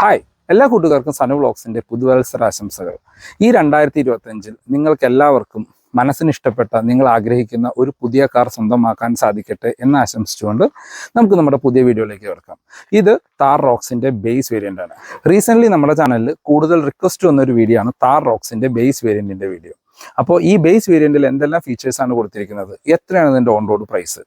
Hi എല്ലാ കൂട്ടുകാർക്കും സനു പുതുവത്സര ആശംസകൾ ഈ രണ്ടായിരത്തി ഇരുപത്തഞ്ചിൽ നിങ്ങൾക്ക് എല്ലാവർക്കും മനസ്സിന് ഇഷ്ടപ്പെട്ട നിങ്ങൾ ആഗ്രഹിക്കുന്ന ഒരു പുതിയ കാർ സ്വന്തമാക്കാൻ സാധിക്കട്ടെ എന്ന് ആശംസിച്ചുകൊണ്ട് നമുക്ക് നമ്മുടെ പുതിയ വീഡിയോയിലേക്ക് കിടക്കാം. ഇത് താർ റോക്സിന്റെ ബേസ് വേരിയന്റ് ആണ്. റീസെന്റ് നമ്മുടെ ചാനലിൽ കൂടുതൽ റിക്വസ്റ്റ് വന്ന ഒരു വീഡിയോ ആണ് താർ റോക്സിന്റെ ബേസ് വേരിയന്റിന്റെ വീഡിയോ അപ്പോൾ ഈ ബേസ് വേരിയന്റിൽ എന്തെല്ലാം ഫീച്ചേഴ്സ് ആണ് കൊടുത്തിരിക്കുന്നത്? എത്രയാണ് ഇതിന്റെ on road price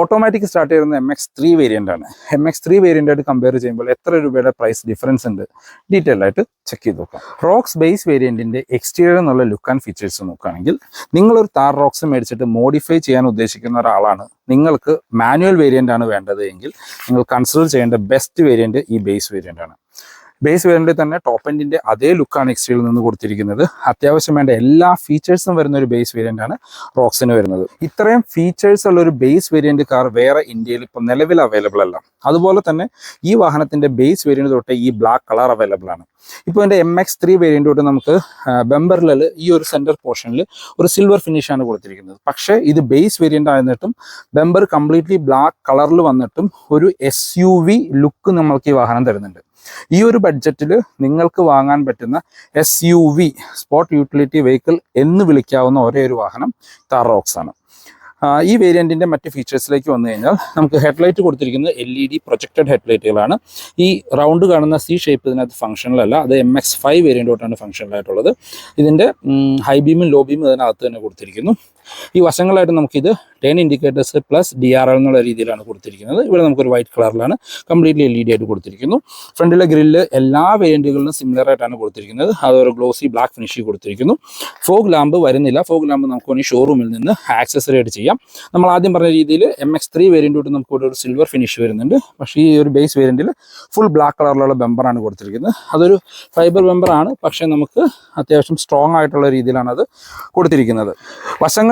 automatic start ചെയ്യുന്ന എം എക്സ് ത്രീ വേരിയന്റ് ആണ്. എം എക്സ് ത്രീ വേരിയന്റ് ആയിട്ട് കമ്പയർ ചെയ്യുമ്പോൾ എത്ര രൂപയുടെ പ്രൈസ് ഡിഫറൻസ് ഉണ്ട് ഡീറ്റെയിൽ ആയിട്ട് ചെക്ക് ചെയ്ത് നോക്കാം. റോക്സ് ബേസ് വേരിയന്റിന്റെ എക്സ്റ്റീരിയർ എന്നുള്ള ലുക്ക് ആൻഡ് ഫീച്ചേഴ്സ് നോക്കുകയാണെങ്കിൽ നിങ്ങളൊരു താർ റോക്സ് മേടിച്ചിട്ട് മോഡിഫൈ ചെയ്യാൻ ഉദ്ദേശിക്കുന്ന ഒരാളാണ്. നിങ്ങൾക്ക് മാനുവൽ വേരിയന്റ് ആണ് വേണ്ടത് എങ്കിൽ നിങ്ങൾ കൺസിഡർ ചെയ്യേണ്ട ബെസ്റ്റ് വേരിയന്റ് ഈ ബേസ് വേരിയന്റ് ആണ്. ബേസ് വേരിയന്റിൽ തന്നെ ടോപ്പ് എൻഡിന്റെ അതേ ലുക്കാണ് എക്സ്റ്റീരിയൽ നിന്ന് കൊടുത്തിരിക്കുന്നത്. അത്യാവശ്യം വേണ്ട എല്ലാ ഫീച്ചേഴ്സും വരുന്ന ഒരു ബേസ് വേരിയന്റ് ആണ് റോക്സിന് വരുന്നത്. ഇത്രയും ഫീച്ചേഴ്സ് ഉള്ള ഒരു ബേസ് വേരിയന്റ് കാർ വേറെ ഇന്ത്യയിൽ ഇപ്പം നിലവിൽ അവൈലബിൾ അല്ല. അതുപോലെ തന്നെ ഈ വാഹനത്തിന്റെ ബേസ് വേരിയന്റ് തൊട്ട് ഈ ബ്ലാക്ക് കളർ അവൈലബിൾ ആണ്. ഇപ്പോൾ എന്റെ എം എക്സ് ത്രീ വേരിയന്റ് തൊട്ട് നമുക്ക് ബെമ്പറിൽ ഈ ഒരു സെന്റർ പോർഷനിൽ ഒരു സിൽവർ ഫിനിഷ് ആണ് കൊടുത്തിരിക്കുന്നത്. പക്ഷേ ഇത് ബേസ് വേരിയന്റ് ആയിരുന്നിട്ടും ബെമ്പർ കംപ്ലീറ്റ്ലി ബ്ലാക്ക് കളറിൽ വന്നിട്ടും ഒരു എസ് ലുക്ക് നമ്മൾക്ക് ഈ വാഹനം തരുന്നുണ്ട്. ഈ ഒരു ബഡ്ജറ്റിൽ നിങ്ങൾക്ക് വാങ്ങാൻ പറ്റുന്ന S U V sport utility vehicle എന്ന് വിളിക്കാവുന്ന ഒരേ ഒരു വാഹനം താറോക്സ് ആണ്. ഈ വേരിയന്റിന്റെ മറ്റ് ഫീച്ചേഴ്സിലേക്ക് വന്നു കഴിഞ്ഞാൽ നമുക്ക് ഹെഡ്ലൈറ്റ് കൊടുത്തിരിക്കുന്നത് എൽ ഇ ഡി പ്രൊജക്റ്റഡ് ഹെഡ്ലൈറ്റുകളാണ് ഈ റൗണ്ട് കാണുന്ന സി ഷേപ്പ് ഇതിനകത്ത് ഫംഗ്ഷനിലല്ല അത് എം എക്സ് ഫൈവ് വേരിയന്റ് തൊട്ടാണ് ഫംഗ്ഷനിലായിട്ടുള്ളത് ഇതിന്റെ ഹൈ ബീമും ലോ ബീമും ഇതിനകത്ത് തന്നെ കൊടുത്തിരിക്കുന്നു. ഈ വശങ്ങളായിട്ട് നമുക്കിത് turn indicators plus D R L എന്നുള്ള രീതിയിലാണ് കൊടുത്തിരിക്കുന്നത്. ഇവിടെ നമുക്കൊരു വൈറ്റ് കളറിലാണ് കംപ്ലീറ്റ്ലി എൽ ഇ ഡി ആയിട്ട് കൊടുത്തിരിക്കുന്നു. ഫ്രണ്ടിലെ ഗ്രില്ല് എല്ലാ വേരിയന്റുകളിലും സിമിലർ ആയിട്ടാണ് കൊടുത്തിരിക്കുന്നത്. അതൊരു ഗ്ലോസി ബ്ലാക്ക് ഫിനിഷ് കൊടുത്തിരിക്കുന്നു. ഫോഗ് ലാമ്പ് വരുന്നില്ല. ഫോഗ് ലാമ്പ് നമുക്ക് വേണമെങ്കിൽ ഷോറൂമിൽ നിന്ന് ആക്സസറി ആയിട്ട് ചെയ്യാം. നമ്മൾ ആദ്യം പറഞ്ഞ രീതിയിൽ എം എക്സ് ത്രീ വേരിയന്റ് തൊട്ട് നമുക്ക് ഇവിടെ ഒരു സിൽവർ ഫിനിഷ് വരുന്നുണ്ട്. പക്ഷേ ഈ ഒരു ബേസ് വേരിയന്റിൽ ഫുൾ ബ്ലാക്ക് കളറിലുള്ള ബെമ്പറാണ് കൊടുത്തിരിക്കുന്നത്. അതൊരു ഫൈബർ ബെമ്പറാണ് പക്ഷേ നമുക്ക് അത്യാവശ്യം സ്ട്രോങ് ആയിട്ടുള്ള രീതിയിലാണ് അത് കൊടുത്തിരിക്കുന്നത്.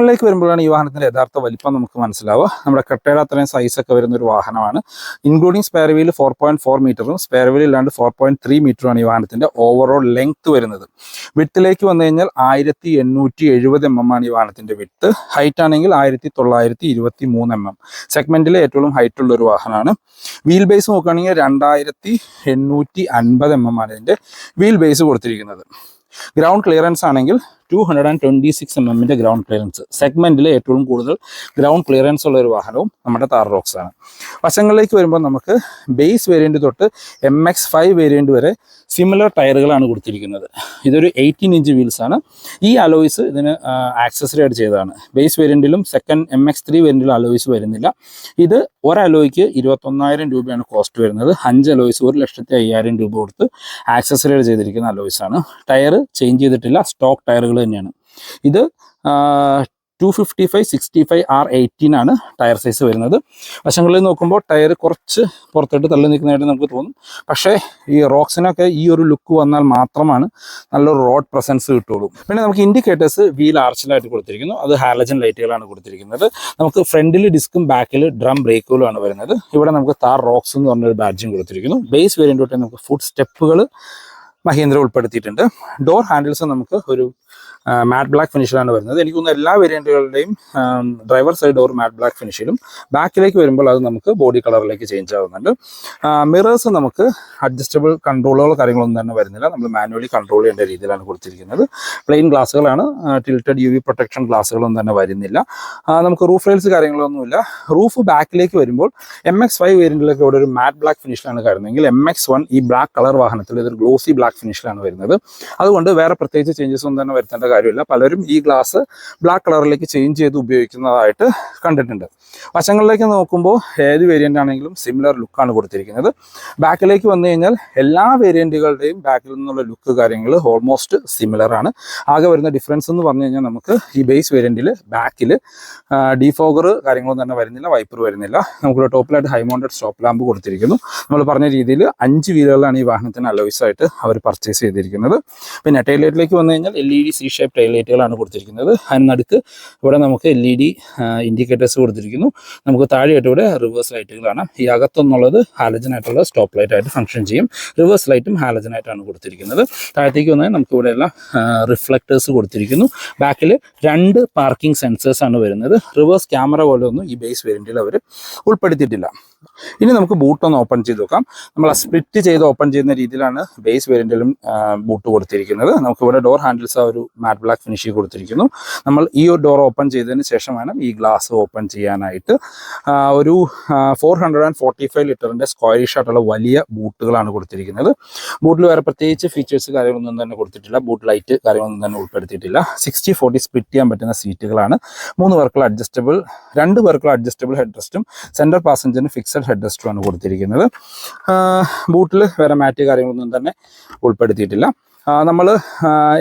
വശങ്ങളിലേക്ക് വരുമ്പോഴാണ് ഈ വാഹനത്തിന്റെ യഥാർത്ഥ വലിപ്പം നമുക്ക് മനസ്സിലാവുക. നമ്മുടെ കട്ടയുടെ അത്രയും സൈസ് ഒക്കെ വരുന്ന ഒരു വാഹനമാണ്. Including spare wheel four point four മീറ്ററും സ്പെയർ വീൽ ഇല്ലാണ്ട് ഫോർ പോയിന്റ് ത്രീ മീറ്ററുമാണ് ഈ വാഹനത്തിന്റെ ഓവറോൾ ലെങ്ത് വരുന്നത്. വിട്ടിലേക്ക് വന്നു കഴിഞ്ഞാൽ ആയിരത്തി എണ്ണൂറ്റി എഴുപത് എം എം ആണ് ഈ വാഹനത്തിന്റെ വിട്ട് ഹൈറ്റ് ആണെങ്കിൽ ആയിരത്തി തൊള്ളായിരത്തി ഇരുപത്തി മൂന്ന് എം. എം സെഗ്മെന്റിലെ ഏറ്റവും ഹൈറ്റ് ഉള്ള ഒരു വാഹനമാണ്. വീൽ ബേസ് നോക്കുകയാണെങ്കിൽ രണ്ടായിരത്തി എണ്ണൂറ്റി അൻപത് എം എം ആണ് ഇതിന്റെ വീൽ ബേസ് കൊടുത്തിരിക്കുന്നത്. ഗ്രൗണ്ട് ക്ലിയറൻസ് ആണെങ്കിൽ two hundred and twenty six M എമ്മിന്റെ ഗ്രൗണ്ട് ക്ലിയറൻസ് സെഗ്മെന്റിൽ ഏറ്റവും കൂടുതൽ ഗ്രൗണ്ട് ക്ലിയറൻസ് ഉള്ള ഒരു വാഹനവും നമ്മുടെ താർ റോക്സ് ആണ്. വശങ്ങളിലേക്ക് വരുമ്പോൾ നമുക്ക് ബേസ് വേരിയന്റ് തൊട്ട് എം എക്സ് ഫൈവ് വേരിയന്റ് വരെ സിമിലർ ടയറുകളാണ് കൊടുത്തിരിക്കുന്നത്. ഇതൊരു എയ്റ്റീൻ ഇഞ്ച് വീൽസ് ആണ്. ഈ അലോയ്സ് ഇതിന് ആക്സസറി ആയിട്ട് ചെയ്തതാണ്. ബേസ് വേരിയന്റിലും സെക്കൻഡ് എം എക്സ് ത്രീ വേരിയന്റിലും അലോയ്സ് വരുന്നില്ല. ഇത് ഒരലോയ്ക്ക് ഇരുപത്തൊന്നായിരം രൂപയാണ് കോസ്റ്റ് വരുന്നത്. അഞ്ച് അലോയ്സ് ഒരു ലക്ഷത്തി അയ്യായിരം രൂപ കൊടുത്ത് ആക്സസറി ആയിട്ട് ചെയ്തിരിക്കുന്ന അലോയ്സ് ആണ്. ടയർ ചേഞ്ച് ചെയ്തിട്ടില്ല. സ്റ്റോക്ക് ടയറുകൾ തന്നെയാണ്. ഇത് two fifty five sixty five R eighteen ആണ് ടയർ സൈസ് വരുന്നത്. വശങ്ങളിൽ നോക്കുമ്പോൾ ടയർ കുറച്ച് പുറത്തോട്ട് തള്ളി നിൽക്കുന്നതായിട്ട് നമുക്ക് തോന്നും. പക്ഷേ ഈ റോക്സിനൊക്കെ ഈ ഒരു ലുക്ക് വന്നാൽ മാത്രമാണ് നല്ലൊരു റോഡ് പ്രസൻസ് കിട്ടുള്ളൂ പിന്നെ നമുക്ക് ഇൻഡിക്കേറ്റേഴ്സ് വീൽ ആർച്ചിലായിട്ട് കൊടുത്തിരിക്കുന്നു. അത് ഹാലജൻ ലൈറ്റുകളാണ് കൊടുത്തിരിക്കുന്നത്. നമുക്ക് ഫ്രണ്ടിൽ ഡിസ്കും ബാക്കിൽ ഡ്രം ബ്രേക്കുകളുമാണ് വരുന്നത്. ഇവിടെ നമുക്ക് താർ റോക്സ് എന്ന് പറഞ്ഞൊരു ബാഡ്ജും കൊടുത്തിരിക്കുന്നു. ബേസ് വേരിയന്റ് നമുക്ക് ഫുഡ് സ്റ്റെപ്പുകൾ മഹീന്ദ്ര ഉൾപ്പെടുത്തിയിട്ടുണ്ട്. ഡോർ ഹാൻഡിൽസ് നമുക്ക് ഒരു മാറ്റ് ബ്ലാക്ക് ഫിനിഷിലാണ് വരുന്നത്. എനിക്ക് തോന്നുന്നു എല്ലാ വേരിയന്റുകളുടെയും driver side door matte black ഫിനിഷിലും ബാക്കിലേക്ക് വരുമ്പോൾ അത് നമുക്ക് ബോഡി കളറിലേക്ക് ചേഞ്ച് ആവുന്നുണ്ട്. മിറേഴ്സ് നമുക്ക് അഡ്ജസ്റ്റബിൾ കൺട്രോളുകൾ കാര്യങ്ങളൊന്നും തന്നെ വരുന്നില്ല. നമ്മൾ മാനുവലി കൺട്രോൾ ചെയ്യേണ്ട രീതിയിലാണ് കൊടുത്തിരിക്കുന്നത്. പ്ലെയിൻ ഗ്ലാസ്സുകളാണ് ടിൽറ്റഡ് യു വി പ്രൊട്ടക്ഷൻ ഗ്ലാസ്സുകളൊന്നും തന്നെ വരുന്നില്ല. നമുക്ക് റൂഫ് റെയിൽസ് കാര്യങ്ങളൊന്നുമില്ല. റൂഫ് ബാക്കിലേക്ക് വരുമ്പോൾ എം എക്സ് ഫൈവ് വേരിയന്റിലൊക്കെ ഇവിടെ ഒരു മാറ്റ് ബ്ലാക്ക് ഫിനിഷിലാണ് കരുതുന്നതെങ്കിൽ എം എക്സ് വൺ ഈ ബ്ലാക്ക് കളർ വാഹനത്തിൽ ഇതൊരു ഗ്ലോസി ബ്ലാക്ക് ഫിനിഷിലാണ് വരുന്നത്. അതുകൊണ്ട് വേറെ പ്രത്യേകിച്ച് ചേഞ്ചസ് ഒന്നും തന്നെ വരുത്തേണ്ട കാര്യമില്ല. പലരും ഈ ഗ്ലാസ് ബ്ലാക്ക് കളറിലേക്ക് ചേഞ്ച് ചെയ്ത് ഉപയോഗിക്കുന്നതായിട്ട് കണ്ടിട്ടുണ്ട്. വശങ്ങളിലേക്ക് നോക്കുമ്പോൾ ഏത് വേരിയന്റ് ആണെങ്കിലും സിമിലർ ലുക്കാണ് കൊടുത്തിരിക്കുന്നത്. ബാക്കിലേക്ക് വന്നു കഴിഞ്ഞാൽ എല്ലാ വേരിയന്റുകളുടെയും ബാക്കിൽ നിന്നുള്ള ലുക്ക് കാര്യങ്ങൾ ഓൾമോസ്റ്റ് സിമിലർ ആണ്. ആകെ വരുന്ന ഡിഫറൻസ് എന്ന് പറഞ്ഞു കഴിഞ്ഞാൽ നമുക്ക് ഈ ബേസ് വേരിയന്റിൽ ബാക്കിൽ ഡിഫോഗർ കാര്യങ്ങളൊന്നും തന്നെ വരുന്നില്ല വൈപ്പർ വരുന്നില്ല. നമുക്ക് ടോപ്പിലായിട്ട് ഹൈ മൗണ്ടഡ് സ്റ്റോപ്പ് ലാമ്പ് കൊടുത്തിരിക്കുന്നു. നമ്മൾ പറഞ്ഞ രീതിയിൽ അഞ്ച് വീലുകളാണ് ഈ വാഹനത്തിന് അലോയ്സ് ആയിട്ട് അവർ പർച്ചേസ് ചെയ്തിരിക്കുന്നത്. പിന്നെ ടൈലൈറ്റിലേക്ക് വന്നു കഴിഞ്ഞാൽ L E D C shape ടൈലൈറ്റുകളാണ് കൊടുത്തിരിക്കുന്നത്. അതിനടുക്ക് ഇവിടെ നമുക്ക് എൽ ഇ ഡി ഇൻഡിക്കേറ്റേഴ്സ് കൊടുത്തിരിക്കുന്നു. നമുക്ക് താഴെയായിട്ട് ഇവിടെ റിവേഴ്സ് ലൈറ്റുകളാണ് ഈ അകത്തുനിന്നുള്ളത് ഹാലജനായിട്ടുള്ള സ്റ്റോപ്പ് ലൈറ്റ് ആയിട്ട് ഫംഗ്ഷൻ ചെയ്യും. റിവേഴ്സ് ലൈറ്റും ഹാലജനായിട്ടാണ് കൊടുത്തിരിക്കുന്നത്. താഴത്തേക്ക് വന്നാൽ നമുക്ക് ഇവിടെയുള്ള റിഫ്ലക്റ്റേഴ്സ് കൊടുത്തിരിക്കുന്നു. ബാക്കിൽ രണ്ട് പാർക്കിംഗ് സെൻസേഴ്സ് ആണ് വരുന്നത്. റിവേഴ്സ് ക്യാമറ പോലെ ഒന്നും ഈ ബേസ് വേരിയന്റിൽ അവർ ഉൾപ്പെടുത്തിയിട്ടില്ല. ഇനി നമുക്ക് ബൂട്ട് ഒന്ന് ഓപ്പൺ ചെയ്ത് നോക്കാം. നമ്മൾ സ്പ്ലിറ്റ് ചെയ്ത് ഓപ്പൺ ചെയ്യുന്ന രീതിയിലാണ് ബേസ് വേരിയന്റിലും ബൂട്ട് കൊടുത്തിരിക്കുന്നത്. നമുക്ക് ഇവിടെ ഡോർ ഹാൻഡിൽസ് ആ ഒരു മാറ്റ് ബ്ലാക്ക് ഫിനിഷ് കൊടുത്തിരിക്കുന്നു. നമ്മൾ ഈ ഒരു ഡോർ ഓപ്പൺ ചെയ്തതിന് ശേഷം വേണം ഈ ഗ്ലാസ് ഓപ്പൺ ചെയ്യാനായിട്ട്. ഒരു four hundred and forty five ലിറ്ററിന്റെ സ്ക്വയറിഷ് ആയിട്ടുള്ള വലിയ ബൂട്ടുകളാണ് കൊടുത്തിരിക്കുന്നത്. ബൂട്ടിൽ വേറെ പ്രത്യേകിച്ച് ഫീച്ചേഴ്സ് കാര്യങ്ങളൊന്നും തന്നെ കൊടുത്തിട്ടില്ല. ബൂട്ട് ലൈറ്റ് കാര്യങ്ങളൊന്നും തന്നെ ഉൾപ്പെടുത്തിയിട്ടില്ല. സിക്സ്റ്റി ഫോർട്ടി സ്പ്ലിറ്റ് ചെയ്യാൻ പറ്റുന്ന സീറ്റുകളാണ് മൂന്ന് പേർക്കുള്ള അഡ്ജസ്റ്റബിൾ രണ്ട് പേർക്കുള്ള അഡ്ജസ്റ്റബിൾ ഹെഡ് റെസ്റ്റും സെന്റർ പാസഞ്ചറിന് ഫിക്സഡ് ഹെഡ് റെസ്റ്റുമാണ് കൊടുത്തിരിക്കുന്നത്. ബൂട്ടിൽ വേറെ മാറ്റ് കാര്യങ്ങളൊന്നും തന്നെ ഉൾപ്പെടുത്തിയിട്ടില്ല. നമ്മൾ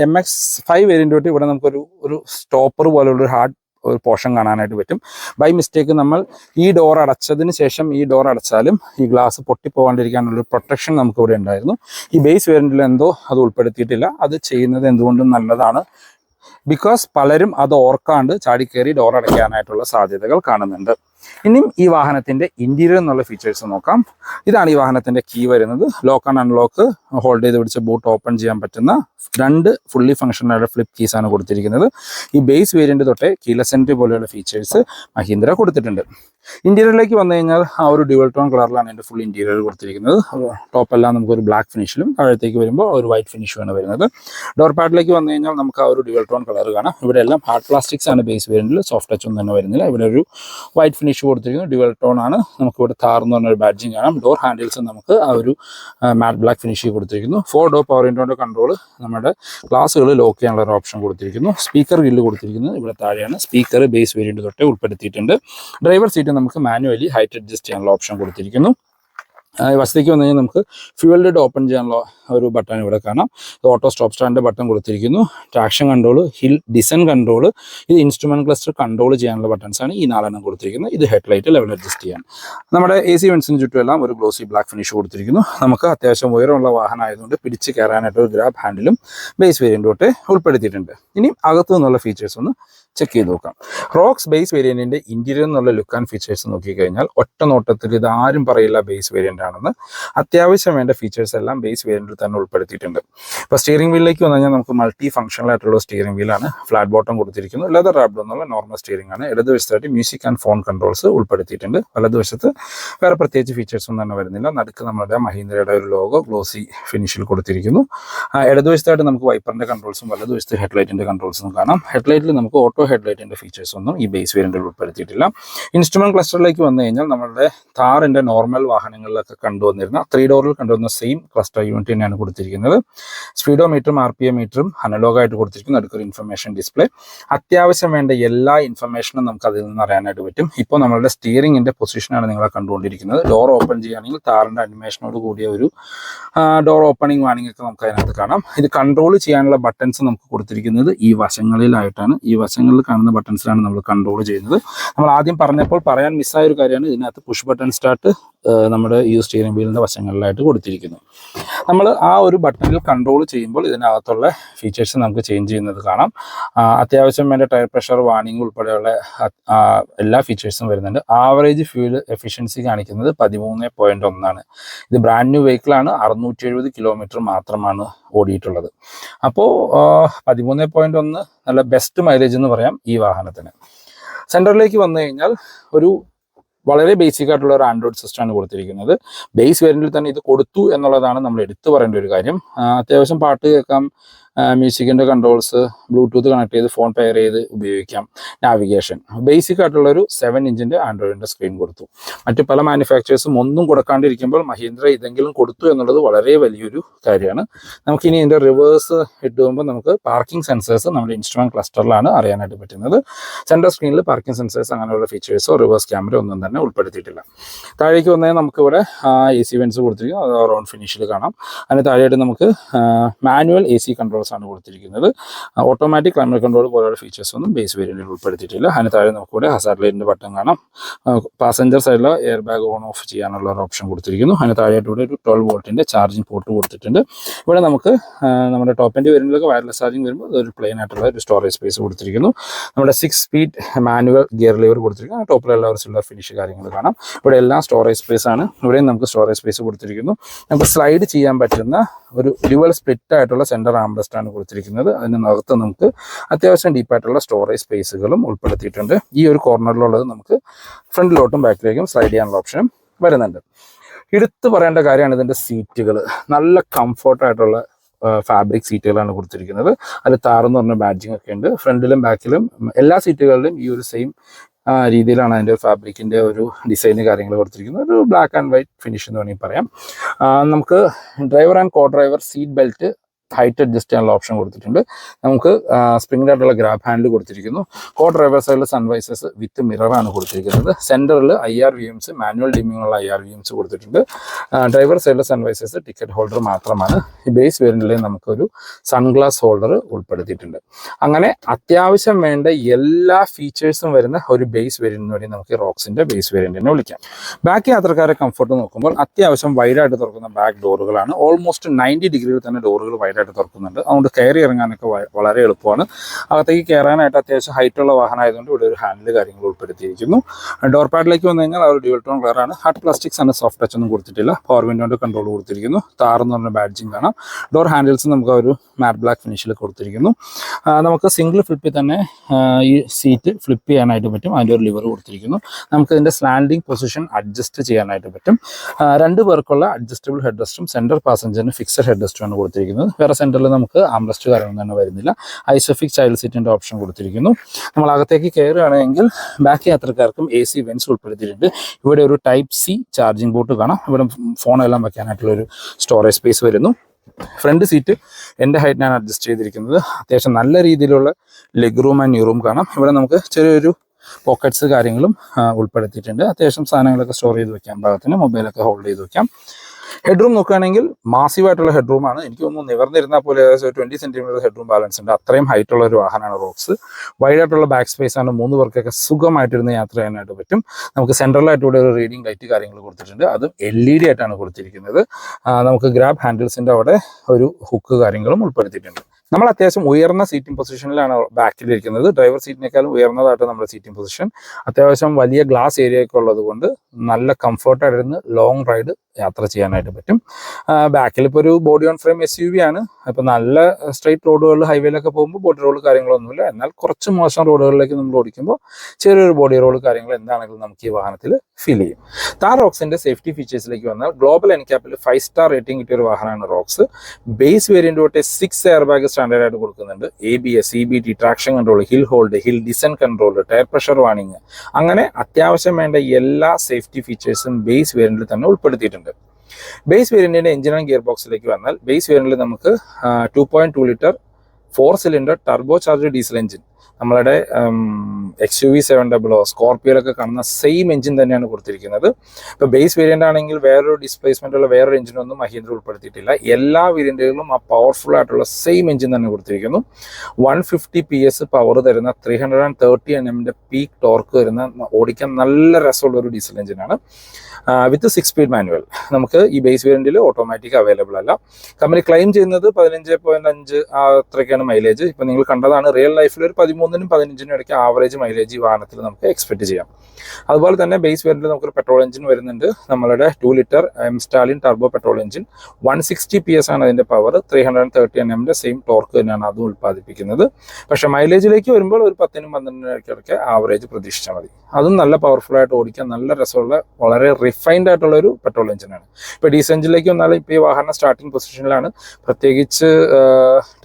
എം എക്സ് ഫൈവ് വേരിയന്റ് ഇവിടെ നമുക്കൊരു ഒരു സ്റ്റോപ്പർ പോലുള്ള ഒരു ഹാർഡ് ഒരു പോർഷൻ കാണാനായിട്ട് പറ്റും. ബൈ മിസ്റ്റേക്ക് നമ്മൾ ഈ ഡോർ അടച്ചതിന് ശേഷം ഈ ഡോർ അടച്ചാലും ഈ ഗ്ലാസ് പൊട്ടിപ്പോകാണ്ടിരിക്കാനുള്ള പ്രൊട്ടക്ഷൻ നമുക്ക് ഇവിടെ ഉണ്ടായിരുന്നു. ഈ ബേസ് വേരിയന്റിൽ എന്തോ അത് ഉൾപ്പെടുത്തിയിട്ടില്ല. അത് ചെയ്യുന്നത് എന്തുകൊണ്ടും നല്ലതാണ്. ബിക്കോസ് പലരും അത് ഓർക്കാണ്ട് ചാടിക്കയറി ഡോർ അടയ്ക്കാനായിട്ടുള്ള സാധ്യതകൾ കാണുന്നുണ്ട്. ഇനിയും ഈ വാഹനത്തിന്റെ ഇന്റീരിയർ എന്നുള്ള ഫീച്ചേഴ്സ് നോക്കാം. ഇതാണ് ഈ വാഹനത്തിന്റെ കീ വരുന്നത്. ലോക്ക് ആൻഡ് അൺലോക്ക് ഹോൾഡ് ചെയ്ത് പിടിച്ച് ബൂട്ട് ഓപ്പൺ ചെയ്യാൻ പറ്റുന്ന രണ്ട് ഫുള്ളി ഫംഗ്ഷനായ ഫ്ലിപ്പ് കീസ് ആണ് കൊടുത്തിരിക്കുന്നത്. ഈ ബേസ് വേരിയന്റ് തൊട്ടേ കീലസ് എൻട്രി പോലെയുള്ള ഫീച്ചേഴ്സ് മഹീന്ദ്ര കൊടുത്തിട്ടുണ്ട്. ഇന്റീരിയറിലേക്ക് വന്നു കഴിഞ്ഞാൽ ആ ഒരു ഡ്യുവൽ ടോൺ കളറിലാണ് എന്റെ ഫുൾ ഇന്റീരിയർ കൊടുത്തിരിക്കുന്നത്. നമുക്ക് ഒരു ബ്ലാക്ക് ഫിനിഷിലും താഴത്തേക്ക് വരുമ്പോൾ ഒരു വൈറ്റ് ഫിനിഷുമാണ് വരുന്നത്. ഡോർ പാഡിലേക്ക് വന്നു കഴിഞ്ഞാൽ നമുക്ക് ആ ഒരു ഡ്യുവൽ ടോൺ കളർ കാണാം. ഇവിടെ എല്ലാം ഹാർഡ് പ്ലാസ്റ്റിക്സ് ആണ് ബേസ് വേരിയന്റിൽ സോഫ്റ്റ് ടച്ച് ഒന്നും തന്നെ വരുന്നില്ല. ഇവിടെ ഒരു വൈറ്റ് ഫിനിഷ് കൊടുത്തിരിക്കുന്നു. ഡ്യുവൽ ടോൺ ആണ്. നമുക്ക് ഇവിടെ താർ എന്ന് പറഞ്ഞ ഒരു ബാഡ്ജിങ് കാണാം ഡോർ ഹാൻഡിൽസ് നമുക്ക് ആ ഒരു മാറ്റ് ബ്ലാക്ക് ഫിനിഷ് കൊടുത്തിരിക്കുന്നു. ഫോർ ഡോർ പവർ ഇൻഡോന്റെ കൺട്രോൾ നമ്മുടെ ക്ലാസ്സുകൾ ലോക്ക് ചെയ്യാനുള്ള ഒരു ഓപ്ഷൻ കൊടുത്തിരിക്കുന്നു. സ്പീക്കർ ഗില്ല് കൊടുത്തിരിക്കുന്നത് ഇവിടെ താഴെയാണ്. സ്പീക്കർ ബേസ് വേരിയന്റ് തൊട്ടേ ഉൾപ്പെടുത്തിയിട്ടുണ്ട്. ഡ്രൈവർ സീറ്റ് നമുക്ക് മാനുവലി ഹൈറ്റ് അഡ്ജസ്റ്റ് ചെയ്യാനുള്ള ഓപ്ഷൻ കൊടുത്തിരിക്കുന്നു. വശത്തേക്ക് വന്നു കഴിഞ്ഞാൽ നമുക്ക് ഫ്യൂവൽ ഡെഡ് ഓപ്പൺ ചെയ്യാനുള്ള ഒരു ബട്ടൺ ഇവിടെ കാണാം. ഓട്ടോ സ്റ്റോപ്പ് സ്റ്റാൻഡ് ബട്ടൺ കൊടുത്തിരിക്കുന്നു. Traction control hill descent control ഇത് ഇൻസ്ട്രുമെന്റ് ക്ലസ്റ്റർ കൺട്രോൾ ചെയ്യാനുള്ള ബട്ടൺസ് ആണ് ഈ നാലെണ്ണം കൊടുത്തിരിക്കുന്നത്. ഇത് ഹെഡ്ലൈറ്റ് ലെവൽ അഡ്ജസ്റ്റ് ചെയ്യാൻ. നമ്മുടെ എ സി വെൻസിന് ചുറ്റുമെല്ലാം ഒരു ഗ്ലോസി ബ്ലാക്ക് ഫിനിഷ് കൊടുത്തിരിക്കുന്നു. നമുക്ക് അത്യാവശ്യം ഉയരമുള്ള വാഹനം ആയതുകൊണ്ട് പിടിച്ച് കയറാനായിട്ട് ഒരു ഗ്രാബ് ഹാൻഡിലും ബേസ് വേരിയന്റ് തൊട്ട് ഉൾപ്പെടുത്തിയിട്ടുണ്ട്. ഇനി അകത്തു നിന്നുള്ള ഫീച്ചേഴ്സ് ഒന്ന് ചെക്ക് ചെയ്ത് നോക്കാം. റോക്സ് ബേസ് വേരിയന്റിന്റെ ഇന്റീരിയർ എന്നുള്ള ലുക്ക് ആൻഡ് ഫീച്ചേഴ്സ് നോക്കിക്കഴിഞ്ഞാൽ ഒറ്റ നോട്ടത്തിൽ ഇത് ആരും പറയില്ല ബേസ് വേരിയന്റ് ആണെന്ന്. അത്യാവശ്യം വേണ്ട ഫീച്ചേഴ്സ് എല്ലാം ബേസ് വേരിയന്റിൽ തന്നെ ഉൾപ്പെടുത്തിയിട്ടുണ്ട്. ഇപ്പോൾ സ്റ്റിയറിംഗ് വീലിലേക്ക് വന്നു കഴിഞ്ഞാൽ നമുക്ക് മൾട്ടി ഫംഗ്ഷണൽ ആയിട്ടുള്ള സ്റ്റിയറിംഗ് വീലാണ് ഫ്ലാറ്റ് ബോട്ടം കൊടുത്തിരിക്കുന്നു. ലെതർ റാബ്ഡ് എന്നുള്ള നോർമൽ സ്റ്റിയറിംഗ് ആണ്. ഇടതുവശത്തായിട്ട് മ്യൂസിക് ആൻഡ് ഫോൺ കൺട്രോൾസ് ഉൾപ്പെടുത്തിയിട്ടുണ്ട്. വലതുവശത്ത് വേറെ പ്രത്യേകിച്ച് ഫീച്ചേഴ്സ് ഒന്നും തന്നെ വരുന്നില്ല. നടുക്ക് നമ്മുടെ മഹീന്ദ്രയുടെ ഒരു ലോഗോ ഗ്ലോസി ഫിനിഷിൽ കൊടുത്തിരിക്കുന്നു. ഇടതുവശത്തായിട്ട് നമുക്ക് വൈപ്പറിന്റെ കൺട്രോൾസും വലതുവശത്ത് ഹെഡ്ലൈറ്റിന്റെ കൺട്രോൾസും കാണാം. ഹെഡ്ലൈറ്റിൽ നമുക്ക് ഓട്ടോ ഹെഡ്ലൈറ്റിന്റെ ഫീച്ചേഴ്സ് ഒന്നും ഈ ബേസ് വേരിയന്റിൽ ഉൾപ്പെടുത്തിയിട്ടില്ല. ഇൻസ്ട്രുമെന്റ് ക്ലസ്റ്ററിലേക്ക് വന്നു കഴിഞ്ഞാൽ നമ്മളുടെ താറിന്റെ നോർമൽ വാഹനങ്ങളിലൊക്കെ കണ്ടുവന്നിരുന്ന ത്രീ ഡോറിൽ കണ്ടുവന്ന സെയിം ക്ലസ്റ്റർ യൂണിറ്റ് തന്നെയാണ് കൊടുത്തിരിക്കുന്നത്. സ്പീഡോ മീറ്ററും ആർ പി എം മീറ്ററും അനലോഗായിട്ട് കൊടുത്തിരിക്കുന്നു അടുക്കൊരു ഇൻഫർമേഷൻ ഡിസ്പ്ലേ അത്യാവശ്യം വേണ്ട എല്ലാ ഇൻഫർമേഷനും നമുക്ക് അതിൽ നിന്ന് അറിയാനായിട്ട് പറ്റും. ഇപ്പോൾ നമ്മളുടെ സ്റ്റിയറിംഗിന്റെ പൊസിഷനാണ് നിങ്ങളെ കണ്ടുകൊണ്ടിരിക്കുന്നത്. ഡോർ ഓപ്പൺ ചെയ്യുകയാണെങ്കിൽ താറിന്റെ അനിമേഷനോട് കൂടിയ ഒരു ഡോർ ഓപ്പണിംഗ് വാണിംഗ് ഒക്കെ നമുക്ക് അതിനകത്ത് കാണാം. ഇത് കൺട്രോൾ ചെയ്യാനുള്ള ബട്ടൺസ് നമുക്ക് കൊടുത്തിരിക്കുന്നത് ഈ വശങ്ങളിലായിട്ടാണ്. ഈ വശങ്ങളിൽ കാണുന്ന ബട്ടൺസിലാണ് നമ്മൾ കൺട്രോൾ ചെയ്യുന്നത്. നമ്മൾ ആദ്യം പറഞ്ഞപ്പോൾ പറയാൻ മിസ്സായ ഒരു കാര്യമാണ് ഇതിനകത്ത് പുഷ് ബട്ടൺ സ്റ്റാർട്ട് നമ്മുടെ ഈ സ്റ്റിയറിംഗ് വീലിന്റെ വശങ്ങളിലായിട്ട് കൊടുത്തിരിക്കുന്നു. നമ്മൾ ആ ഒരു ബട്ടണിൽ കൺട്രോൾ ചെയ്യുമ്പോൾ ഇതിനകത്തുള്ള ഫീച്ചേഴ്സ് നമുക്ക് ചേഞ്ച് ചെയ്യുന്നത് കാണാം. അത്യാവശ്യം വേണ്ട ടയർ പ്രഷർ വാണിംഗ് ഉൾപ്പെടെയുള്ള എല്ലാ ഫീച്ചേഴ്സും വരുന്നുണ്ട്. ആവറേജ് ഫ്യൂൽ എഫിഷ്യൻസി കാണിക്കുന്നത് പതിമൂന്ന് പോയിന്റ് ഒന്നാണ്. ഇത് ബ്രാൻഡ് ന്യൂ വെഹിക്കിളാണ് അറുന്നൂറ്റി എഴുപത് കിലോമീറ്റർ മാത്രമാണ് ഓടിയിട്ടുള്ളത്. അപ്പോൾ പതിമൂന്ന് പോയിന്റ് ഒന്ന് നല്ല ബെസ്റ്റ് മൈലേജ് എന്ന് പറയാം ഈ വാഹനത്തിന്. സെന്ററിലേക്ക് വന്നു കഴിഞ്ഞാൽ ഒരു വളരെ ബേസിക് ആയിട്ടുള്ള ഒരു ആൻഡ്രോയിഡ് സിസ്റ്റമാണ് കൊടുത്തിരിക്കുന്നത്. ബേസ് വേരിയന്റിൽ തന്നെ ഇത് കൊടുത്തു എന്നുള്ളതാണ് നമ്മൾ എടുത്തു പറയേണ്ട ഒരു കാര്യം. അത്യാവശ്യം പാട്ട് കേൾക്കാം. മ്യൂസിക്കിന്റെ കൺട്രോൾസ് ബ്ലൂടൂത്ത് കണക്ട് ചെയ്ത് ഫോൺ പെയർ ചെയ്ത് ഉപയോഗിക്കാം. നാവിഗേഷൻ ബേസിക് ആയിട്ടുള്ള ഒരു സെവൻ ഇഞ്ചിന്റെ ആൻഡ്രോയിഡിന്റെ സ്ക്രീൻ കൊടുത്തു. മറ്റു പല മാനുഫാക്ചേഴ്സും ഒന്നും കൊടുക്കാണ്ടിരിക്കുമ്പോൾ മഹീന്ദ്ര ഇതെങ്കിലും കൊടുത്തു എന്നുള്ളത് വളരെ വലിയൊരു കാര്യമാണ്. നമുക്കിനി ഇതിന്റെ റിവേഴ്സ് ഇട്ട് പോകുമ്പോൾ നമുക്ക് പാർക്കിംഗ് സെൻസേഴ്സ് നമ്മുടെ ഇൻസ്ട്രുമെന്റ് ക്ലസ്റ്ററിലാണ് അറിയാനായിട്ട് പറ്റുന്നത്. സെൻട്രൽ സ്ക്രീനിൽ പാർക്കിംഗ് സെൻസേഴ്സ് അങ്ങനെയുള്ള ഫീച്ചേഴ്സോ റിവേഴ്സ് ക്യാമറ ഒന്നും തന്നെ ഉൾപ്പെടുത്തിയിട്ടില്ല. താഴേക്ക് വന്നാൽ നമുക്കിവിടെ എ സി വെൻസ് കൊടുത്തിരിക്കും അത് റൗണ്ട് ഫിനിഷിൽ കാണാം. അതിന് താഴെയായിട്ട് നമുക്ക് മാനുവൽ എ സി കൺട്രോൾസ് ആണ് കൊടുത്തിരിക്കുന്നത്. ഓട്ടോമാറ്റിക് ക്ലൈമറ്റ് കൺട്രോൾ പോലുള്ള ഫീച്ചേഴ്സ് ഒന്നും ബേസ് വേരിയന്റിൽ ഉൾപ്പെടുത്തിയിട്ടില്ല. അതിന് താഴെ നമുക്കിവിടെ ഹസാർഡ് ലൈറ്റിന്റെ ബട്ടൺ കാണാം. പാസഞ്ചർ സൈഡിൽ എയർ ബാഗ് ഓൺ ഓഫ് ചെയ്യാനുള്ള ഒരു ഓപ്ഷൻ കൊടുത്തിരിക്കുന്നു. അതിന് താഴെയായിട്ട് ഇവിടെ ഒരു ട്വൽവ് വോൾട്ടിന്റെ ചാർജിങ് പോർട്ട് കൊടുത്തിട്ടുണ്ട്. ഇവിടെ നമുക്ക് നമ്മുടെ ടോപ്പ് എൻഡ് വരുന്നതിലൊക്കെ വയർലെസ് ചാർജിങ് വരുമ്പോൾ അതൊരു പ്ലെയിൻ ആയിട്ടുള്ള ഒരു സ്റ്റോറേജ് സ്പേസ് കൊടുത്തിരിക്കുന്നു. നമ്മുടെ six speed manual gear lever കൊടുത്തിരിക്കുന്നു. ടോപ്പിലുള്ള ഒരു സിൽവർ ഫിനിഷ് കാര്യങ്ങൾ കാണാം. ഇവിടെ എല്ലാം സ്റ്റോറേജ് സ്പേസ് ആണ്. ഇവിടെയും നമുക്ക് സ്റ്റോറേജ് സ്പേസ് കൊടുത്തിരിക്കുന്നു. നമുക്ക് സ്ലൈഡ് ചെയ്യാൻ പറ്റുന്ന ഒരു ഡ്യുവൽ സ്പ്ലിറ്റ് ആയിട്ടുള്ള സെന്റർ ആംബ്രസ്റ്റ് ആണ് കൊടുത്തിരിക്കുന്നത്. അതിനകത്ത് നമുക്ക് അത്യാവശ്യം ഡീപ്പായിട്ടുള്ള സ്റ്റോറേജ് സ്പേസുകളും ഉൾപ്പെടുത്തിയിട്ടുണ്ട്. ഈ ഒരു കോർണറിലുള്ളത് നമുക്ക് ഫ്രണ്ടിലോട്ടും ബാക്കിലേക്കും സ്ലൈഡ് ചെയ്യാനുള്ള ഓപ്ഷനും വരുന്നുണ്ട്. എടുത്തു പറയേണ്ട കാര്യമാണ് ഇതിന്റെ സീറ്റുകൾ നല്ല കംഫർട്ടായിട്ടുള്ള ഫാബ്രിക് സീറ്റുകളാണ് കൊടുത്തിരിക്കുന്നത്. അതിൽ താറെന്ന് പറഞ്ഞ ബാഡ്ജിങ് ഒക്കെ ഉണ്ട്. ഫ്രണ്ടിലും ബാക്കിലും എല്ലാ സീറ്റുകളിലും ഈ ഒരു സെയിം രീതിയിലാണ് അതിന്റെ ഫാബ്രിക്കിന്റെ ഒരു ഡിസൈന് കാര്യങ്ങൾ കൊടുത്തിരിക്കുന്നത്. ഒരു ബ്ലാക്ക് ആൻഡ് വൈറ്റ് ഫിനിഷ് എന്ന് വേണമെങ്കിൽ പറയാം. നമുക്ക് driver and co driver seat belt height adjust ചെയ്യാനുള്ള ഓപ്ഷൻ കൊടുത്തിട്ടുണ്ട്. നമുക്ക് സ്പ്രിംഗ് ആയിട്ടുള്ള ഗ്രാബ് ഹാൻഡിൽ കൊടുത്തിരിക്കുന്നു. കോ ഡ്രൈവർ സൈഡിൽ സൺവൈസസ് വിത്ത് മിററാണ് കൊടുത്തിരിക്കുന്നത്. സെന്ററിൽ I R V Ms manual dimming ഉള്ള ഐ ആർ വി എംസ് കൊടുത്തിട്ടുണ്ട് ഡ്രൈവർ സൈഡിലെ സൺവൈസേഴ്സ് ടിക്കറ്റ് ഹോൾഡർ മാത്രമാണ്. ഈ ബേസ് വേരിയന്റിൽ നമുക്കൊരു സൺഗ്ലാസ് ഹോൾഡർ ഉൾപ്പെടുത്തിയിട്ടുണ്ട്. അങ്ങനെ അത്യാവശ്യം വേണ്ട എല്ലാ ഫീച്ചേഴ്സും വരുന്ന ഒരു ബേസ് വേരിയന്റിന് വേണ്ടി നമുക്ക് റോക്സിന്റെ ബേസ് വേരിയന്റിനെ വിളിക്കാം. ബാക്ക് യാത്രക്കാരെ കംഫർട്ട് നോക്കുമ്പോൾ അത്യാവശ്യം വൈഡായിട്ട് തുറക്കുന്ന ബാക്ക് ഡോറുകളാണ് ഓൾമോസ്റ്റ് നയന്റി ഡിഗ്രിയിൽ തന്നെ ഡോറുകൾ വൈഡായിട്ട് തുറക്കുന്നുണ്ട്. അതുകൊണ്ട് കയറി ഇറങ്ങാനൊക്കെ വളരെ എളുപ്പമാണ്. അകത്തേക്ക് കയറാനായിട്ട് അത്യാവശ്യം ഹൈറ്റുള്ള വാഹനം ആയതുകൊണ്ട് ഇവിടെ ഒരു ഹാൻഡിൽ കാര്യങ്ങൾ ഉൾപ്പെടുത്തിയിരിക്കുന്നു. ഡോർ പാഡിലേക്ക് വന്നു കഴിഞ്ഞാൽ ഒരു ഡ്യുവൽ ടോൺ കളറാണ് ഹാർഡ് പ്ലാസ്റ്റിക്സ് ആണ് സോഫ്റ്റ് ടച്ച് ഒന്നും കൊടുത്തിട്ടില്ല. പവർ വിൻഡോന്റെ കൺട്രോൾ കൊടുത്തിരിക്കുന്നു. താർ എന്ന് പറഞ്ഞ ബാഡ്ജിങ് കാണാം. ഡോർ ഹാൻഡിൽസ് നമുക്ക് ഒരു മാറ്റ് ബ്ലാക്ക് ഫിനിഷിൽ കൊടുത്തിരിക്കുന്നു. നമുക്ക് സിംഗിൾ ഫ്ലിപ്പിൽ തന്നെ ഈ സീറ്റ് ഫ്ലിപ്പ് ചെയ്യാനായിട്ട് പറ്റും. അതിന്റെ ഒരു ലിവർ കൊടുത്തിരിക്കുന്നു. നമുക്ക് ഇതിന്റെ സ്ലാൻഡിങ് പൊസിഷൻ അഡ്ജസ്റ്റ് ചെയ്യാനായിട്ട് പറ്റും. രണ്ട് പേർക്കുള്ള അഡ്ജസ്റ്റബിൾ ഹെഡ് റെസ്റ്റും സെന്റർ പാസഞ്ചറിന് ഫിക്സഡ് ഹെഡ് റെസ്റ്റുമാണ് കൊടുത്തിരിക്കുന്നത്. വേറെ സെന്ററിൽ നമുക്ക് ആംബ്ലസ്റ്റ് കാര്യങ്ങളൊന്നും തന്നെ വരുന്നില്ല. ഐസോഫിക് ചൈൽഡ് സീറ്റിന്റെ ഓപ്ഷൻ കൊടുത്തിരിക്കുന്നു. നമ്മൾ അകത്തേക്ക് കയറുകയാണെങ്കിൽ ബാക്ക് യാത്രക്കാർക്കും എ സി വെൻസ് ഉൾപ്പെടുത്തിയിട്ടുണ്ട്. ഇവിടെ ഒരു ടൈപ്പ് സി ചാർജിംഗ് പോർട്ട് കാണാം. ഇവിടെ ഫോണെല്ലാം വെക്കാനായിട്ടുള്ള ഒരു സ്റ്റോറേജ് സ്പേസ് വരുന്നു. ഫ്രണ്ട് സീറ്റ് എന്റെ ഹൈറ്റിനാണ് അഡ്ജസ്റ്റ് ചെയ്തിരിക്കുന്നത്. അത്യാവശ്യം നല്ല രീതിയിലുള്ള leg room and knee room കാണാം. ഇവിടെ നമുക്ക് ചെറിയൊരു പോക്കറ്റ്സ് കാര്യങ്ങളും ഉൾപ്പെടുത്തിയിട്ടുണ്ട്. അത്യാവശ്യം സാധനങ്ങളൊക്കെ സ്റ്റോർ ചെയ്ത് വെക്കാം ഭാഗത്തിന് മൊബൈലൊക്കെ ഹോൾഡ് ചെയ്ത് വെക്കാം. ഹെഡ് റൂം നോക്കുകയാണെങ്കിൽ മാസീവായിട്ടുള്ള ഹെഡ് എനിക്ക് തോന്നുന്നു നിവർന്നിരുന്നാൽ പോലെ ഏകദേശം twenty centimetre head room balance ഉണ്ട്. അത്രയും ഹൈറ്റ് ഉള്ള ഒരു വാഹനമാണ് റോക്സ് വൈഡായിട്ടുള്ള ബാക്ക് സ്പേസ് ആണ്. മൂന്ന് പേർക്കൊക്കെ സുഖമായിട്ടിരുന്ന് യാത്ര ചെയ്യാനായിട്ട് പറ്റും. നമുക്ക് സെൻട്രലായിട്ട് ഇവിടെ ഒരു റീഡിംഗ് ലൈറ്റ് കാര്യങ്ങൾ കൊടുത്തിട്ടുണ്ട്. അതും എൽ ഇ ഡി ആയിട്ടാണ് കൊടുത്തിരിക്കുന്നത്. നമുക്ക് ഗ്രാബ് ഹാൻഡിൽസിന്റെ അവിടെ ഒരു ഹുക്ക് കാര്യങ്ങളും ഉൾപ്പെടുത്തിയിട്ടുണ്ട്. നമ്മൾ അത്യാവശ്യം ഉയർന്ന സീറ്റിംഗ് പൊസിഷനിലാണ് ബാക്കിലിരിക്കുന്നത് ഡ്രൈവർ സീറ്റിനേക്കാളും ഉയർന്നതായിട്ട് നമ്മുടെ സീറ്റിംഗ് പൊസിഷൻ അത്യാവശ്യം വലിയ ഗ്ലാസ് ഏരിയ ഒക്കെ ഉള്ളത് കൊണ്ട് നല്ല കംഫർട്ടായിട്ടിരുന്ന് ലോങ് റൈഡ് യാത്ര ചെയ്യാനായിട്ട് പറ്റും. ബാക്കിൽ ഇപ്പോൾ ഒരു body on frame S U V ആണ്. അപ്പോൾ നല്ല സ്ട്രൈറ്റ് റോഡുകളിൽ ഹൈവേയിലൊക്കെ പോകുമ്പോൾ ബോഡി റോഡ് കാര്യങ്ങളൊന്നുമില്ല. എന്നാൽ കുറച്ച് മോശം റോഡുകളിലേക്ക് നമ്മൾ ഓടിക്കുമ്പോൾ ചെറിയൊരു ബോഡി റോൾ കാര്യങ്ങൾ എന്താണെങ്കിലും നമുക്ക് ഈ വാഹനത്തിൽ ഫീൽ ചെയ്യും. താർ റോക്സിന്റെ സേഫ്റ്റി ഫീച്ചേഴ്സിലേക്ക് വന്നാൽ ഗ്ലോബൽ എൻക്യാപ്പിൽ ഫൈവ് സ്റ്റാർ റേറ്റിംഗ് കിട്ടിയ ഒരു വാഹനമാണ് റോക്സ്. ബേസ് വേരിയന്റ് തൊട്ട് സിക്സ് എയർ ബാഗ് സ്റ്റാൻഡേർഡ് ആയിട്ട് കൊടുക്കുന്നുണ്ട്. A B S C B T traction control hill hold hill descent control tyre pressure വാണിങ് അങ്ങനെ അത്യാവശ്യം വേണ്ട എല്ലാ സേഫ്റ്റി ഫീച്ചേഴ്സും ബേസ് വേരിയന്റിൽ തന്നെ ഉൾപ്പെടുത്തിയിട്ടുണ്ട്. ബേസ് വേരിയന്റിന്റെ ആൻഡ് ഗിയർ ബോക്സിലേക്ക് വന്നാൽ ബേസ് വേരിയന്റിൽ നമുക്ക് two point two litre four cylinder turbo charge diesel engine നമ്മളുടെ X U V seven double O സ്കോർപ്പിയോയിലൊക്കെ കാണുന്ന സെയിം എഞ്ചിൻ തന്നെയാണ് കൊടുത്തിരിക്കുന്നത്. ഇപ്പോൾ ബേസ് വേരിയന്റ് ആണെങ്കിൽ വേറൊരു ഡിസ്പ്ലേസ്മെന്റ് ഉള്ള വേറൊരു എഞ്ചിനൊന്നും മഹീന്ദ്ര ഉൾപ്പെടുത്തിയിട്ടില്ല. എല്ലാ വേരിയന്റുകളിലും ആ പവർഫുൾ ആയിട്ടുള്ള സെയിം എഞ്ചിൻ തന്നെ കൊടുത്തിരിക്കുന്നു. One fifty P S power തരുന്ന three hundred and thirty N എമ്മിന്റെ പീക്ക് ടോർക്ക് വരുന്ന ഓടിക്കാൻ നല്ല രസമുള്ള ഒരു ഡീസൽ എഞ്ചിനാണ് വിത്ത് സിക്സ് സ്പീഡ് മാനുവൽ നമുക്ക് ഈ ബേസ് വേരിയന്റിൽ ഓട്ടോമാറ്റിക് അവൈലബിൾ അല്ല. കമ്പനി ക്ലെയിം ചെയ്യുന്നത് പതിനഞ്ച് പോയിന്റ് അഞ്ച് അത്രയ്ക്കാണ് മൈലേജ് ഇപ്പം നിങ്ങൾ കണ്ടതാണ് റിയൽ ലൈഫിൽ ഒരു പതിമൂന്നിനും പതിനഞ്ചിനും ഇടയ്ക്ക് ആവറേജ് മൈലേജ് ഈ വാഹനത്തിൽ നമുക്ക് എക്സ്പെക്ട് ചെയ്യാം. അതുപോലെ തന്നെ ബേസ് വേരിയന്റിൽ നമുക്കൊരു പെട്രോൾ എഞ്ചിൻ വരുന്നുണ്ട്. നമ്മളുടെ two litre M Stallion turbo petrol engine one sixty P S ആണ് അതിന്റെ power three hundred thirty N എമ്മിന്റെ സെയിം ടോർക്ക് തന്നെയാണ് അതും ഉൽപ്പാദിപ്പിക്കുന്നത്. പക്ഷെ മൈലേജിലേക്ക് വരുമ്പോൾ ഒരു പത്തിനും പന്ത്രണ്ടിനും ഇടയ്ക്കിടയ്ക്ക് ആവറേജ് പ്രതീക്ഷിച്ചാൽ മതി. അതും നല്ല പവർഫുൾ ആയിട്ട് ഓടിക്കാൻ നല്ല രസമുള്ള വളരെ റിഫൈൻഡ് ആയിട്ടുള്ള ഒരു പെട്രോൾ എഞ്ചിനാണ് ഇപ്പൊ ഡീസൽ എഞ്ചിനിലേക്ക് വന്നാൽ ഇപ്പൊ ഈ വാഹനം സ്റ്റാർട്ടിംഗ് പൊസിഷനിലാണ് പ്രത്യേകിച്ച്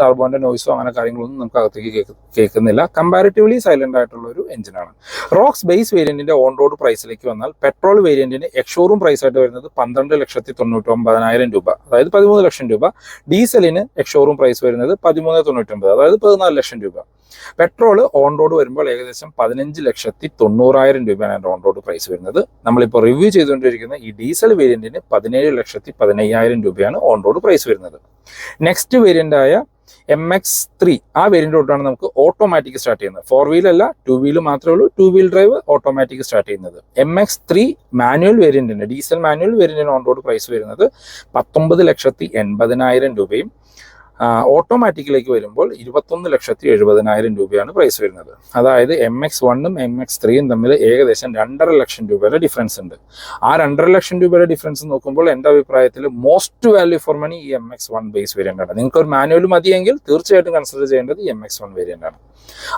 ടർബോന്റെ നോയ്സോ അങ്ങനെ കാര്യങ്ങളൊന്നും നമുക്ക് അകത്തേക്ക് കേൾക്കുന്നില്ല. കമ്പാരിറ്റീവ്ലി സൈലന്റ് ആയിട്ടുള്ള ഒരു എഞ്ചിനാണ് റോക്സ് ബേസ് വേരിയന്റിന്റെ ഓൺ റോഡ് പ്രൈസിലേക്ക് വന്നാൽ പെട്രോൾ എക്സ്ഷോറൂം പ്രൈസ് ആയിട്ട് വരുന്നത് പന്ത്രണ്ട് ലക്ഷത്തി തൊണ്ണൂറ്റി ഒമ്പതിനായിരം രൂപ. അതായത് പതിമൂന്ന് ലക്ഷം രൂപ. ഡീസലിന് എക്സ്ഷോറൂം പ്രൈസ് വരുന്നത് പതിമൂന്ന് തൊണ്ണൂറ്റൊമ്പത്. അതായത് പതിനാല് ലക്ഷം രൂപ. പെട്രോൾ ഓൺ റോഡ് വരുമ്പോൾ ഏകദേശം പതിനഞ്ച് ലക്ഷത്തി തൊണ്ണൂറായിരം രൂപയാണ് ഓൺ റോഡ് പ്രൈസ് വരുന്നത്. നമ്മളിപ്പോൾ റിവ്യൂ ചെയ്തുകൊണ്ടിരിക്കുന്ന ഈ ഡീസൽ വേരിയന്റിന് പതിനേഴ് ലക്ഷത്തി പതിനയ്യായിരം രൂപയാണ് ഓൺ റോഡ് പ്രൈസ് വരുന്നത്. നെക്സ്റ്റ് വേരിയന്റ് ആയ എം എക്സ് ത്രീ ആ വേരിയന്റ് തൊട്ടാണ് നമുക്ക് ഓട്ടോമാറ്റിക് സ്റ്റാർട്ട് ചെയ്യുന്നത്. ഫോർ വീൽ അല്ല ടു വീൽ മാത്രമേ ഉള്ളൂ. Two wheel drive automatic start ചെയ്യുന്നത്. എം എക്സ് ത്രീ മാനുവൽ വേരിയന്റിന് ഡീസൽ മാനുവൽ വേരിയന്റിന് ഓൺ റോഡ് പ്രൈസ് വരുന്നത് പത്തൊമ്പത് ലക്ഷത്തി എൺപതിനായിരം രൂപയും ഓട്ടോമാറ്റിക്കിലേക്ക് വരുമ്പോൾ ഇരുപത്തൊന്ന് ലക്ഷത്തി എഴുപതിനായിരം രൂപയാണ് പ്രൈസ് വരുന്നത്. അതായത് എം എക്സ് വണ്ണും എം എക്സ് ത്രീയും തമ്മിൽ ഏകദേശം രണ്ടര ലക്ഷം രൂപയുടെ ഡിഫറൻസ് ഉണ്ട്. ആ രണ്ടര ലക്ഷം രൂപയുടെ ഡിഫറൻസ് നോക്കുമ്പോൾ എന്റെ അഭിപ്രായത്തിൽ മോസ്റ്റ് വാല്യൂ ഫോർ മണി ഈ M X one base variant ആണ്. നിങ്ങൾക്ക് ഒരു മാനുവൽ മതിയെങ്കിൽ തീർച്ചയായിട്ടും കൺസിഡർ ചെയ്യേണ്ടത് എം എക്സ് വൺ വേരിയന്റ് ആണ്.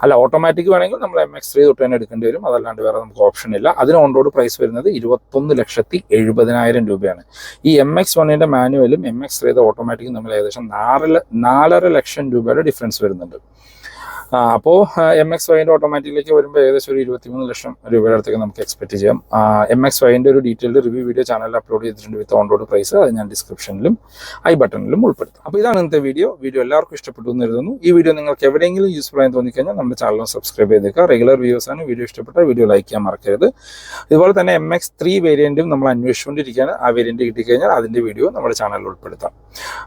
അല്ല ഓട്ടോമാറ്റിക് വേണമെങ്കിൽ നമ്മൾ എം എക്സ് ത്രീ തൊട്ട് തന്നെ എടുക്കേണ്ടി വരും. അതല്ലാണ്ട് വേറെ നമുക്ക് ഓപ്ഷൻ ഇല്ല. അതിന് ഓൺ റോഡ് പ്രൈസ് വരുന്നത് ഇരുപത്തൊന്ന് ലക്ഷത്തി എഴുപതിനായിരം രൂപയാണ്. ഈ എം എക്സ് വണ്ണിന്റെ മാനുവലും എം എക്സ് ത്രീയുടെ ഓട്ടോമാറ്റിക്കും നമ്മൾ ഏകദേശം നാലര നാലര ലക്ഷം രൂപയുടെ ഡിഫറൻസ് വരുന്നുണ്ട്. അപ്പോൾ എം എക്സ് വൈന്റെ ഓട്ടോമാറ്റിക്കിലേക്ക് വരുമ്പോൾ ഏകദേശം ഒരു ഇരുപത്തിമൂന്ന് ലക്ഷം രൂപയുടെ അടുത്തേക്ക് നമുക്ക് എക്സ്പെക്ട് ചെയ്യാം. എം എക്സ് വൈന്റെ ഒരു ഡീറ്റെയിൽഡ് റിവ്യൂ വീഡിയോ ചാനലിൽ അപ്ലോഡ് ചെയ്തിട്ടുണ്ട് വിത്ത് ഓൺ റോഡ് പ്രൈസ് അത് ഞാൻ ഡിസ്ക്രിപ്ഷനിലും ഐ ബട്ടണിലും ഉൾപ്പെടുത്തും. അപ്പോൾ ഇതാണ് ഇന്നത്തെ വീഡിയോ വീഡിയോ എല്ലാവർക്കും ഇഷ്ടപ്പെട്ടു എന്ന് കരുതുന്നു. ഈ വീഡിയോ നിങ്ങൾക്ക് എവിടെയെങ്കിലും യൂസ്ഫുൾ ആയി തോന്നിക്കഴിഞ്ഞാൽ നമ്മുടെ ചാനൽ സബ്സ്ക്രൈബ് ചെയ്തേക്കുക. റെഗുലർ വ്യൂസ് ആണ്. വീഡിയോ ഇഷ്ടപ്പെട്ട വീഡിയോ ലൈക്ക് ചെയ്യാൻ മറക്കരുത്. ഇതുപോലെ തന്നെ എം എക്സ് ത്രീ വേരിയന്റും നമ്മൾ അന്വേഷിച്ചുകൊണ്ടിരിക്കുകയാണ്. ആ വേരിയന്റ് കിട്ടിക്കഴിഞ്ഞാൽ അതിന്റെ വീഡിയോ നമ്മുടെ ചാനലിൽ ഉൾപ്പെടുത്താം.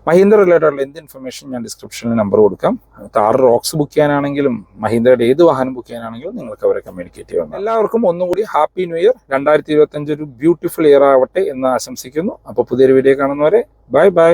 മഹീന്ദ്ര റിലേറ്റഡ് ആയിട്ടുള്ള എന്ത് ഇൻഫർമേഷൻ ഞാൻ ഡിസ്ക്രിപ്ഷനിൽ നമ്പർ കൊടുക്കാം. താർ റോക്സ് ബുക്ക് ചെയ്യാനാണെങ്കിലും മഹീന്ദ്രയുടെ ഏത് വാഹനം ബുക്ക് ചെയ്യാനാണെങ്കിലും നിങ്ങൾക്ക് അവരെ കമ്മ്യൂണിക്കേറ്റ് ചെയ്യണം എല്ലാവർക്കും ഒന്നുകൂടി ഹാപ്പി ന്യൂ ഇയർ രണ്ടായിരത്തി ഇരുപത്തഞ്ച് ഒരു ബ്യൂട്ടിഫുൾ ഇയർ ആവട്ടെ എന്ന് ആശംസിക്കുന്നു. അപ്പോൾ പുതിയൊരു വീഡിയോ കാണുന്നവരെ ബൈ ബൈ